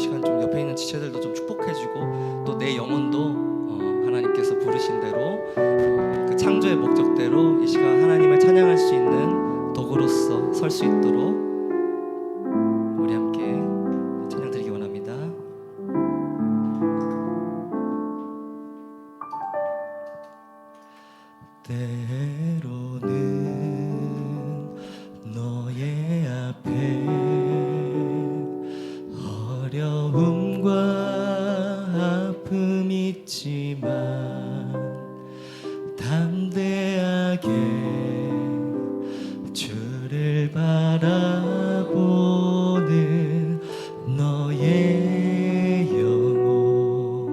시간 좀 옆에 있는 지체들도 좀 축복해주고 또 내 영혼도 어, 하나님께서 부르신 대로 어, 그 창조의 목적대로 이 시간 하나님을 찬양할 수 있는 도구로서 설 수 있도록 우리 함께 찬양 드리기 원합니다. 때로 담대하게 주를 바라보는 너의 영혼.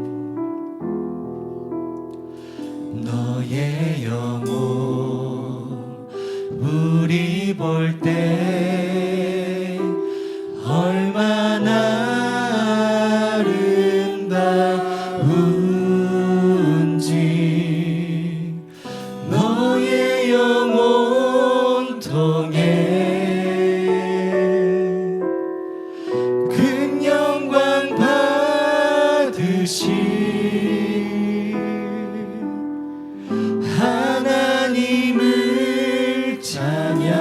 너의 영혼. 우리 볼 때 얼마나 받으시 하나님을 찬양.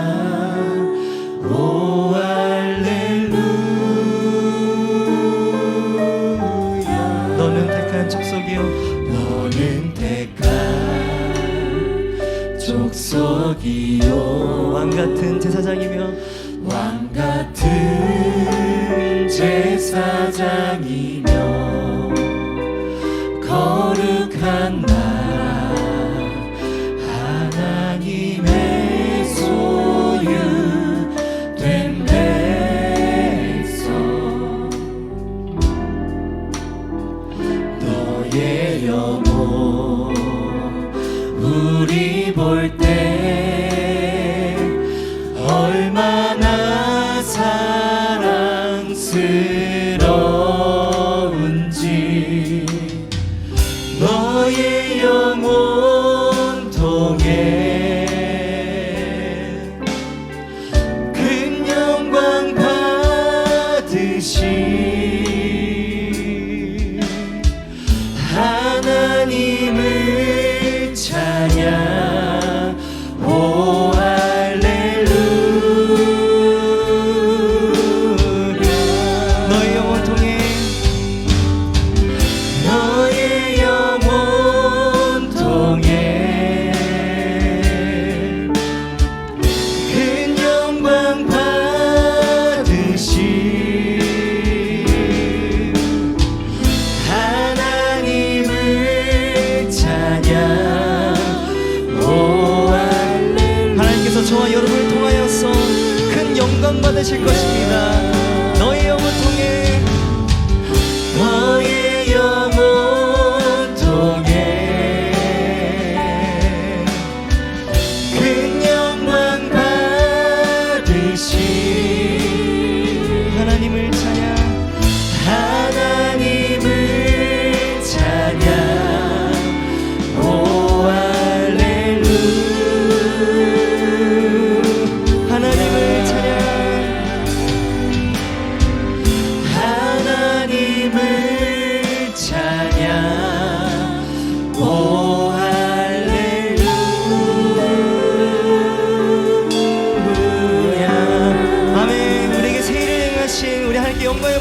오 할렐루야. 너는 택한 족속이요. 너는 택한 족속이요. 왕 같은 제사장이며. 왕 같은 제사장이며 거룩한 나라 하나님의 소유된 백성. 너의 영혼 우리 볼 때 얼마나 여러분을 통하여서 큰 영광 받으실 것입니다. 너의 영혼 통해 너의 영혼 통해. 받으시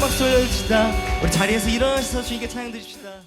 박수 올려줍시다. 우리 자리에서 일어나셔서 주님께 찬양 드립시다